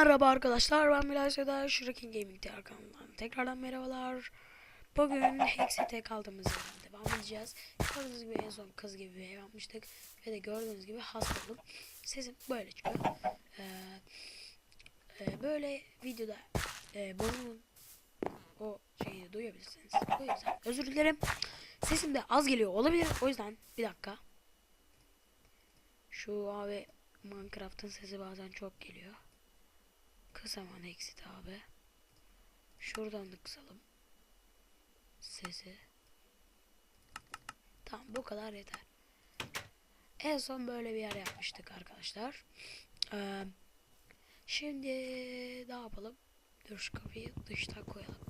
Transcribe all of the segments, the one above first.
Merhaba arkadaşlar ben Bilal Seda Shuriken Gaming kanalından tekrardan merhabalar. Bugün Hexit'e kaldığımız yerden devam edeceğiz. Gördüğünüz gibi en son kız gibi bir ev yapmıştık Ve de gördüğünüz gibi hasta Sesim böyle çıkıyor. Ee, e, Böyle videoda e, burnumun o şeyi duyabilirsiniz. O yüzden özür dilerim. Sesim de az geliyor olabilir o yüzden bir dakika. Şu abi Minecraft'ın sesi bazen çok geliyor Kısaman exit abi. Şuradan da kısalım. Sesi. Tamam bu kadar yeter. En son böyle bir yer yapmıştık arkadaşlar. Ee, şimdi ne yapalım? Dur şu kapıyı dıştan koyalım.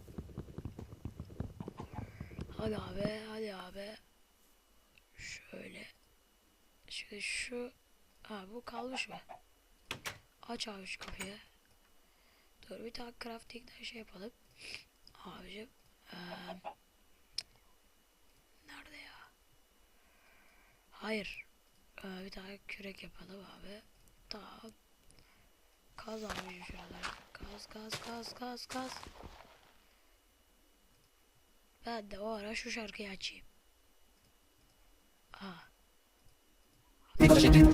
Hadi abi, hadi abi. Şöyle. Şimdi şu... Ha bu kalmış mı? Aç abi şu kapıyı. Dur bir tane crafting'den şey yapalım. Abicim. Ee, nerede ya? Hayır. Ee, bir tane kürek yapalım abi. Tamam. Kaz abi şuraları. Kaz kaz kaz kaz kaz. Ben de o ara şu şarkıyı açayım. Aa. Koca şehri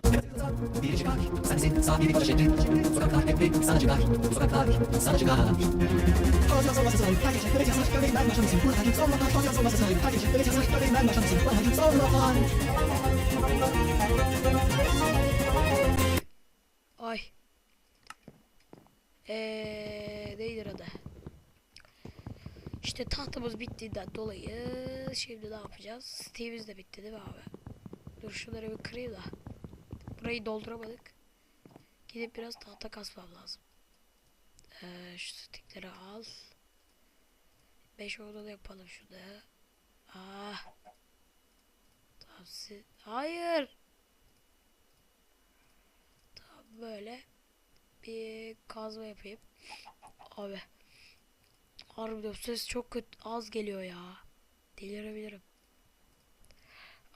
Biri çıkar Sensin sağ bir koca şehri Sokaklar hep sana çıkar Sokaklar sana çıkar Olmaz olmazsa sahip Her gece böyle yazar Göbeğin ben başlamışsın Bu hayat olmadan Olmaz olmazsa sahip Her gece böyle yazar Göbeğin ben başlamışsın Bu hayat olmadan Ay. Eee neydir adı? İşte tahtamız bittiğinden dolayı şimdi ne yapacağız? Steve'imiz de bitti değil mi abi? Dur şunları bir kırayım da. Burayı dolduramadık. Gidip biraz tahta kasmam lazım. Ee, şu stikleri al. 5 odalı yapalım şunu. Ah. Tamam siz... Hayır. Tamam böyle bir kazma yapayım. Abi. Harbiden ses çok kötü az geliyor ya. Delirebilirim.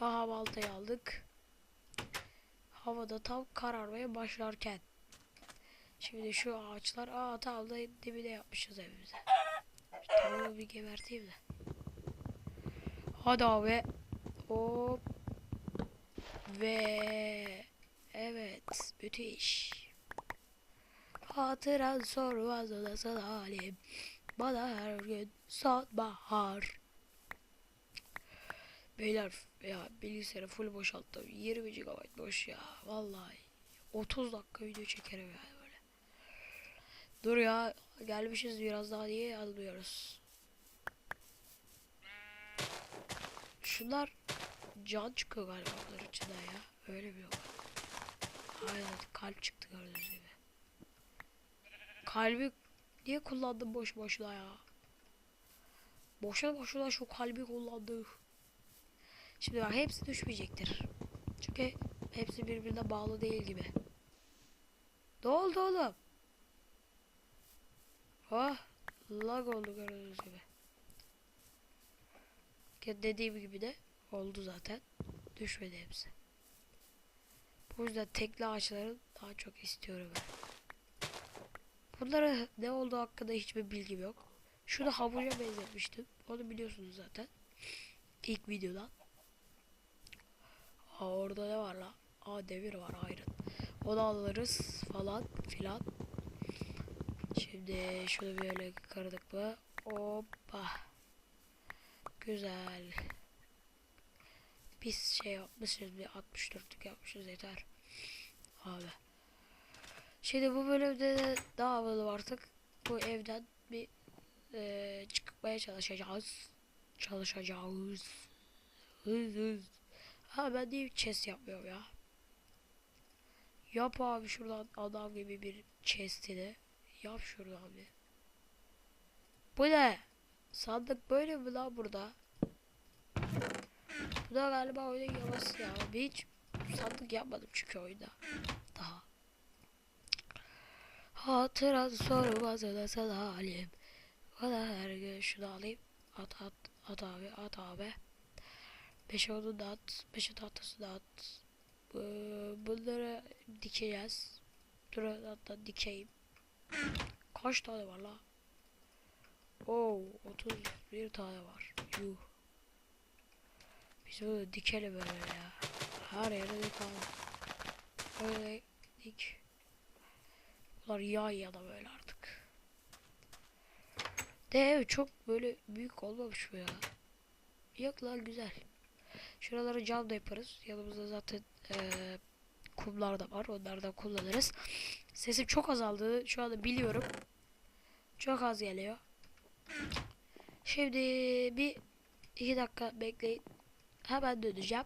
Aha baltayı aldık. Havada tam kararmaya başlarken. Şimdi şu ağaçlar aa tam da dibine yapmışız evimize. Tavuğu bir geberteyim de. Hadi abi. Hop. Ve evet müthiş. Hatıran sormaz o nasıl halim. Bana her gün sonbahar. Beyler ya bilgisayarı full boşalttım. 20 GB boş ya. Vallahi 30 dakika video çekerim yani böyle. Dur ya gelmişiz biraz daha diye almıyoruz. Şunlar can çıkıyor galiba bunların içinden ya. Öyle mi yok? Aynen kalp çıktı gördüğünüz gibi. Kalbi niye kullandım boş boşuna ya? Boşuna boşuna şu kalbi kullandık. Şimdi bak hepsi düşmeyecektir. Çünkü hepsi birbirine bağlı değil gibi. Ne oldu oğlum? Oh, lag oldu gördüğünüz gibi. Dediğim gibi de oldu zaten. Düşmedi hepsi. Bu yüzden tekli ağaçların daha çok istiyorum ben. Bunlara ne olduğu hakkında hiçbir bilgim yok. Şunu havuca benzetmiştim. Onu biliyorsunuz zaten. İlk videodan. Aa, orada ne var la? Aa demir var ayrı. Onu alırız falan filan. Şimdi şunu böyle kırdık mı? Hoppa. Güzel. Biz şey yapmışız bir 64'lük yapmışız yeter. Abi. Şimdi bu bölümde de daha havalı artık. Bu evden bir e, çıkmaya çalışacağız. Çalışacağız. Hız hız. Ha ben niye chest yapmıyorum ya? Yap abi şuradan adam gibi bir chest'ini. Yap şuradan bir. Bu ne? Sandık böyle mi lan burada? Bu da galiba oyunun yavası ya. Ben hiç sandık yapmadım çünkü oyunda. Daha. Hatıran sormaz nasıl halim. Bana her gün şunu alayım. At at at abi at abi. Beş onu da at. Beşi tahtası da at. Bu- Bunları dikeceğiz. Dur hatta dikeyim. Kaç tane var la? Oo 31 tane var. Yuh. Biz böyle dikelim böyle ya. Her yere dikalım. Böyle dik. Bunlar yay ya da böyle artık. De çok böyle büyük olmamış bu ya. Yok lan güzel. Şuraları cam da yaparız. Yanımızda zaten eee kumlar da var. Onlardan kullanırız. Sesim çok azaldı. Şu anda biliyorum. Çok az geliyor. Şimdi bir iki dakika bekleyin. Hemen döneceğim.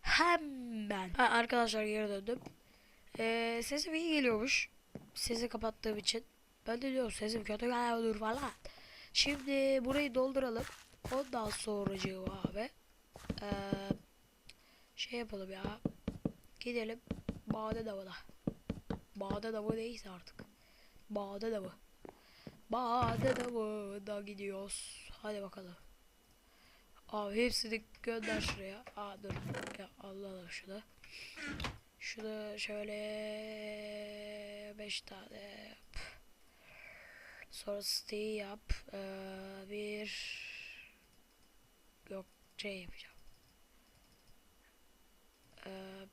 Hemen. Ha, arkadaşlar geri döndüm. Ee, sesim iyi geliyormuş. Sesi kapattığım için. Ben de diyorum sesim kötü geliyordur falan. Şimdi burayı dolduralım. Ondan sonracığım abi. Ee, şey yapalım ya. Gidelim. Bade davına. Bade davı neyse artık. Bade davı. Bade davına gidiyoruz. Hadi bakalım. Abi hepsini gönder şuraya. Aa dur. Ya Allah Allah şunu. Şunu şöyle beş tane yap. Sonra stay yap. Ee, bir yok şey yapacağım. Ee,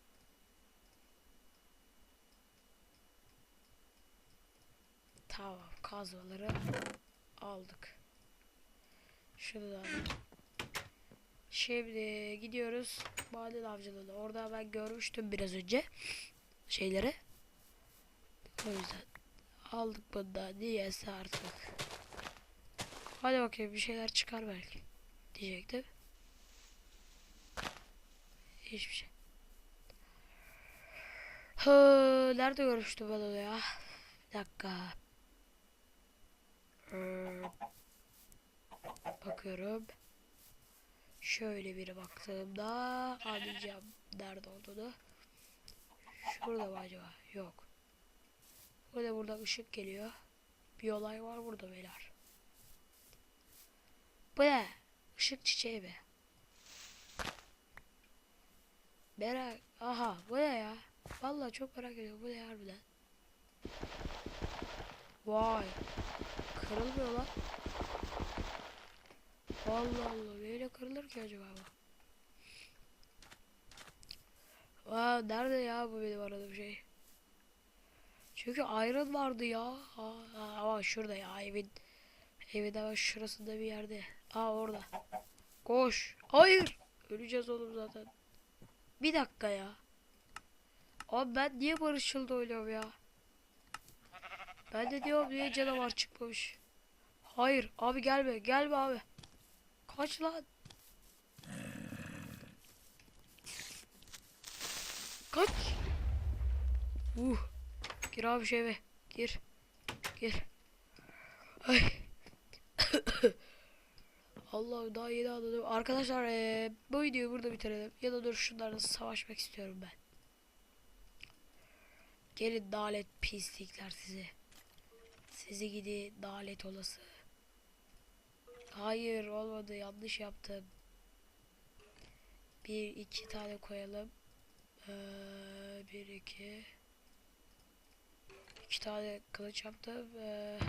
tamam kazmaları aldık. Şunu. Şimdi gidiyoruz maden avcılığına. Orada ben görmüştüm biraz önce şeyleri. O yüzden aldık bundan niyeyse artık. Hadi bakayım bir şeyler çıkar belki diyecektim. Hiçbir şey. Hı, nerede görmüştüm ben onu ya? Bir dakika. Ee, bakıyorum. Şöyle bir baktığımda anlayacağım nerede olduğunu. Şurada mı acaba? Yok. Burada burada ışık geliyor. Bir olay var burada beyler. Bu ne? Işık çiçeği mi? Merak. Aha bu ne ya? Vallahi çok merak ediyorum. Bu ne harbiden? Vay. Kırılmıyor lan. Allah Allah neyle kırılır ki acaba bu? Aa, nerede ya bu benim aradığım şey? Çünkü iron vardı ya. Aa, ama şurada ya evin evin hemen şurasında bir yerde. Aa orada. Koş. Hayır. Öleceğiz oğlum zaten. Bir dakika ya. Abi ben niye barışçılda oynuyorum ya? Ben de diyorum niye canavar çıkmamış. Hayır abi gelme gelme abi. Kaç lan. Kaç. Uh. Gir abi şu eve. Gir. Gir. Ay. Allah daha yeni anladım. Arkadaşlar eee, bu videoyu burada bitirelim. Ya da dur şunlarla savaşmak istiyorum ben. Gelin dalet pislikler sizi. Sizi gidi dalet olası. Hayır olmadı yanlış yaptım. Bir iki tane koyalım. Ee, bir iki. İki tane kılıç yaptım. Ee,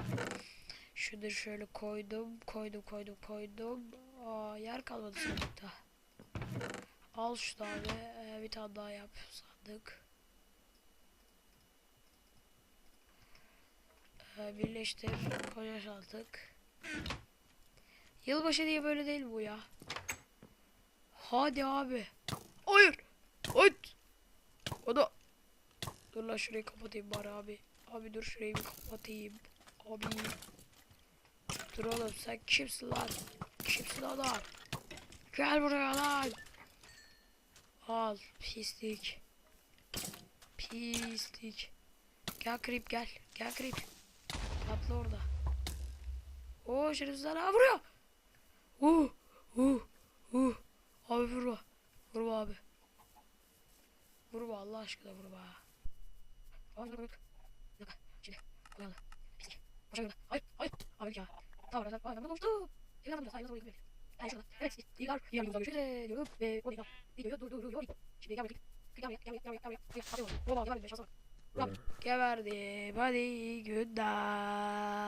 şunu şöyle koydum. Koydum koydum koydum. Aa, yer kalmadı sandıkta. Al şu tane. Ee, bir tane daha yap sandık. Ee, birleştir. Koca sandık. Yılbaşı diye böyle değil bu ya. Hadi abi. Hayır. Hayır. O da. Dur lan şurayı kapatayım bari abi. Abi dur şurayı bir kapatayım. Abi. Dur oğlum sen kimsin lan? Kimsin adam? Gel buraya lan. Al pislik. Pislik. Gel creep gel. Gel creep. Patla orada. Oo şerefsizler ha vuruyor. Uh, uh, uh. Abi vurma. Vurma abi. Vurma Allah aşkına vurma. Abi dakika. Şimdi. Hayır. Hayır. Abi ya. Tamam. Tamam. Tamam. Tamam. Evden alacağız. Hayır. Nasıl uygun Ben şurada. Evet. İlgar. Diğer yolda görüşürüz. Diyorum. Ve o değil. Videoyu dur dur dur. Şimdi gel bakayım. Gel buraya. Gel buraya. Gel buraya. Gel buraya. Gel buraya. Hadi oğlum. Oğlum abi. Hadi. Şansa bak. Hop geberdim. Hadi good night.